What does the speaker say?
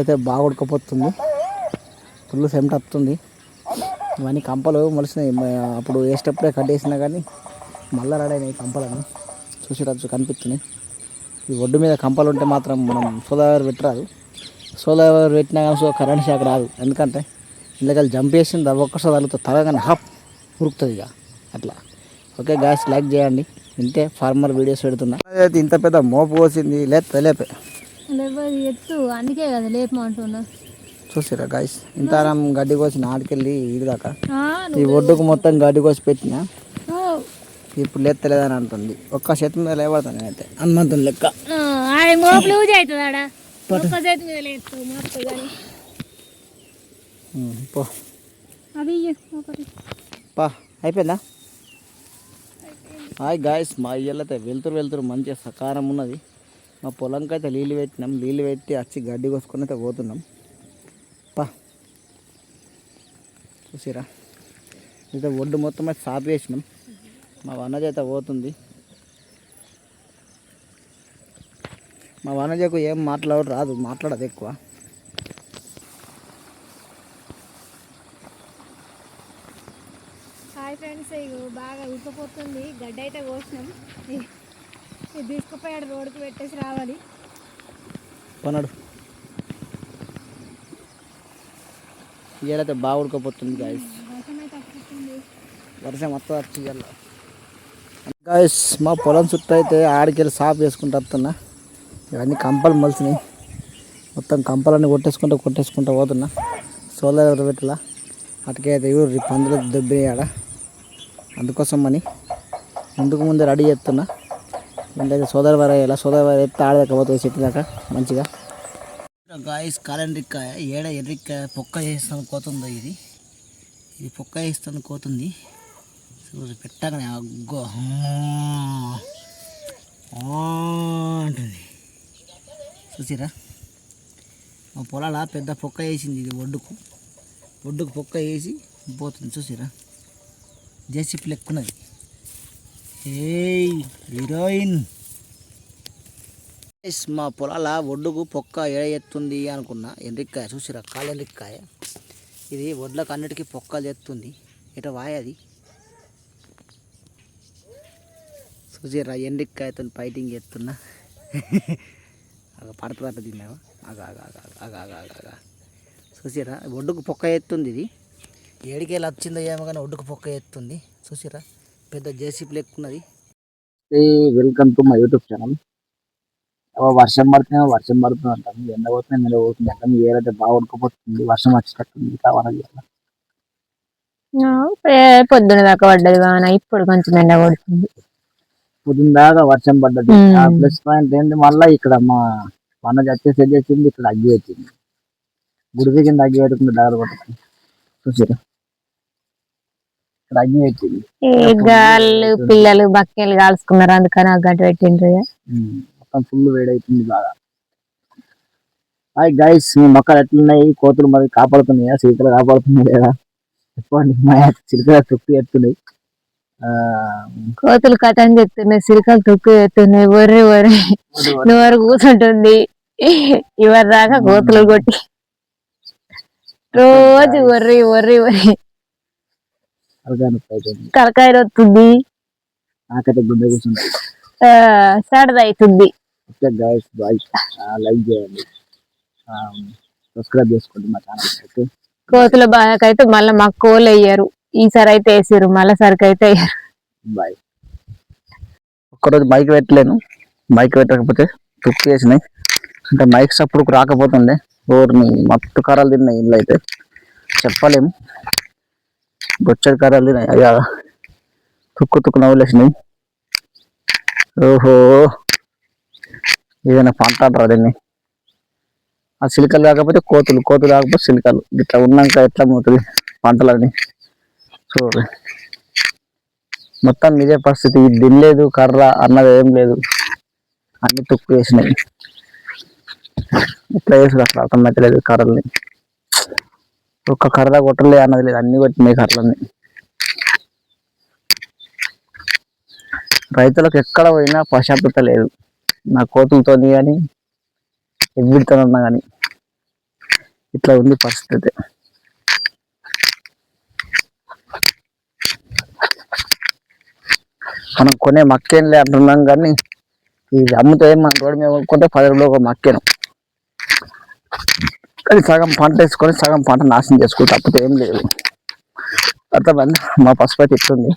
అయితే బాగా ఉడకపోతుంది. ఫుల్ సెమట వస్తుంది ఇవన్నీ కంపలు మొలిసినాయి. అప్పుడు వేసేటప్పుడే కట్టేసినా కానీ మళ్ళా రాడైనాయి కంపలను చూసేటప్పుడు కనిపిస్తున్నాయి. ఈ ఒడ్డు మీద కంపలు ఉంటే మాత్రం మనం సోలార్ పెట్టరాదు. సోలార్ పెట్టినా కానీ సో కరెంట్ షాక్ రాదు. ఎందుకంటే ఇళ్ళకెళ్ళి జంప్ చేసింది అది ఒక్కసారి తగులుతుంది తలగానే హాప్ ఉరుకుతుంది ఇక అట్లా. ఓకే గ్యాస్ లైక్ చేయండి. ఇంతే ఫార్మర్ వీడియోస్ పెడుతున్నా. అయితే ఇంత పెద్ద మోపు పోసింది. లేపే లేపే. లేకపోతే ఎత్తు అందుకే కదా లేపమంటున్నా చూసిరా గాయస్ ఇంత ఆరాం గడ్డి కోసి నాటికెళ్ళి ఇది దాకా. ఈ ఒడ్డుకు మొత్తం గడ్డి కోసి పెట్టిన. ఇప్పుడు లేత్తలేదని అంటుంది. ఒక్క చేతి మీద లేవడతాను నేనైతే హనుమంతుని లెక్క. పో. అయిపోయిందా? హాయ్ గాయస్ మా ఇయ్యలైతే వెళ్తురు వెళ్తురు మంచిగా సకారం ఉన్నది. మా పొలంకి అయితే నీళ్ళు పెట్టినాం. నీళ్ళు పెట్టి వచ్చి గడ్డి కోసుకొని అయితే పోతున్నాం. పా. చూసిరా. అయితే ఒడ్డు మొత్తం అయితే సాపు వేసినాం మా వనజ అయితే పోతుంది. మా వనజకు ఏం మాట్లాడు రాదు. మాట్లాడదు ఎక్కువ. హాయ్ ఫ్రెండ్స్ బాగా ఉడకపోతుంది. గడ్డ అయితే కోసినాం ఇది తీసుకుపోయాడు రోడ్డుకి పెట్టేసి రావాలి. కొనడు ఇయ్యాలైతే బాగా ఉడకపోతుంది గాయస్ వర్షం అయితే మొత్తం వచ్చి గాయస్ మా పొలం చుట్టూ అయితే ఆడికెళ్ళి సాఫ్ చేసుకుంటూ వస్తున్నా. ఇవన్నీ కంపలు మలిసినాయి. మొత్తం కంపలన్నీ కొట్టేసుకుంటూ కొట్టేసుకుంటూ పోతున్నా. సోలార్ పెట్టలా? అటుకైతే ఇవి పందులు దెబ్బేయాడ అందుకోసం అని. ముందుకు ముందు రెడీ చేస్తున్నా. ఇంకైతే సోదర వారు ఎలా సోదర వారు తాడదకపోతుంది చెట్టు దాకా మంచిగా. గాయస్ కాలండ్రిక్కాయ ఏడ ఎర్రిక్కాయ పొక్క చేస్తాను కోతుందో ఇది. ఇది పొక్క చేస్తాను కోతుంది. పెట్టగానే అగ్గో అంటుంది. చూసిరా? మా పొలాల పెద్ద పొక్క వేసింది ఇది ఒడ్డుకు. ఒడ్డుకు పొక్క వేసి పోతుంది చూసిరా? జేసీపీ లెక్కున్నది ఏయ్ హీరోయిన్. ఎస్ మా పొలాల ఒడ్డుకు పొక్క ఏడ ఎత్తుంది అనుకున్న ఎండ్రిక్కాయ చూసిరా? కాలు ఎండ్రిక్కాయ. ఇది ఒడ్లకు అన్నిటికీ పొక్కలు ఎత్తుంది. ఇట వాయది చూసిరా ఎండ్రిక్కాయతో ఫైటింగ్ చేస్తున్నా. అగ పడుతుందట తిన్నావా? అగ అగ అగ అగ అగ అగ చూసిరా ఒడ్డుకు పొక్క ఎత్తుంది ఇది. ఏడికేళ్ళు వచ్చిందో ఏమో కానీ ఒడ్డుకు పొక్క ఎత్తుంది. చూసిరా పెద్ద JCB లెక్కున్నది welcome to my YouTube channel వర్షం పడుతున్నా వర్షం పడుతుంది అంటాను ఎండ పోతున్నా ఎండ పోతుంది అంటాను ఏదైతే బాగా ఉడకపోతుంది. వర్షం వచ్చేటట్టుంది కావాలి పొద్దున దాకా పడ్డది వాన. ఇప్పుడు కొంచెం ఎండ కొడుతుంది. పొద్దున్న దాకా వర్షం పడ్డది. ప్లస్ పాయింట్ ఏంటి? మళ్ళీ ఇక్కడ మా మన చచ్చే సెట్ చేసింది. ఇక్కడ అగ్గి వచ్చింది గుడికి కింద అగ్గి పెట్టుకుంటే దగ్గర పడుతుంది చూసారా ఇక్కడ అగ్గి ఈ గాళ్ళు పిల్లలు బక్కేలు కాల్చుకున్నారు. అందుకని గడ్డి పెట్టిండ్రు మొత్తం ఫుల్ వేడవుతుంది బాగా. హాయ్ గైస్ మీ మొక్కలు ఎట్లున్నాయి? కోతులు మరి కాపాడుతున్నాయా? చిలుకలు కాపాడుతున్నాయి? లేదా? చెప్పండి. మా చిలుకలు తొక్కి ఎత్తున్నాయి. కోతులు కథని చెప్తున్నాయి సిరికలు తొక్కు చెప్తున్నాయి ఒర్రి ఒర్రి నోరు కూర్చుంటుంది ఇవరి దాకా కోతులు కొట్టి. రోజు ఒర్రి ఒర్రి ఒర్రి. తలకాయ వస్తుంది సడదవుతుంది ఓకే గైస్ బాయ్ లైక్ చేయండి. సబ్స్క్రైబ్ చేసుకోండి మా ఛానల్ ఓకే కోతుల బాధకైతే మళ్ళీ మాకు కోలు వేయరు ఈసారి అయితే వేసారు మళ్ళీ సరికి అయితే వేయరు బాయ్ ఒక్కరోజు మైక్ పెట్టలేను. మైక్ పెట్టకపోతే తుప్పు చేసినాయి. అంటే మైక్ సప్పుడు రాకపోతుండే. ఓర్ని మత్తు కర్రలు తిన్నాయి ఇల్లు అయితే. చెప్పలేము. బొచ్చడి కర్రలు తిన్నాయి అయ్యా. తుక్కు తుక్కు నవ్వులేసినాయి. ఓహో. ఏదైనా పంట అంటారు దీన్ని ఆ సిలికలు కాకపోతే కోతులు కోతులు కాకపోతే సిలికలు. ఇట్లా ఉన్నాక ఎట్లా పోతుంది పంటలని చూడు. మొత్తం ఇదే పరిస్థితి. దిల్లేదు కర్ర అన్నది ఏం లేదు. అన్ని తుక్కు వేసినాయి ఇట్లా వేసుడు అట్లా అర్థమైతలేదు కర్రల్ని. ఒక్క కర్ర కొట్టలే అన్నది లేదు. అన్ని కొట్టినాయి కర్రలని రైతులకు ఎక్కడ పోయినా ప్రశాంతత లేదు. నా కోతులతోని కానీ ఎవ్విడితోనన్నా కానీ ఇట్లా ఉంది పరిస్థితి. మనం కొనే మక్కేనులే అంటున్నాం కానీ ఇది అమ్ముతే మన రోడ్డు మీద కొనుక్కుంటే పది రూపాయలు ఒక మక్కేను. కానీ సగం పంట వేసుకొని సగం పంట నాశనం చేసుకుంటే తప్పితే ఏం లేదు. అర్థమైంది? మా పసుపు అయితే ఇట్లుంది.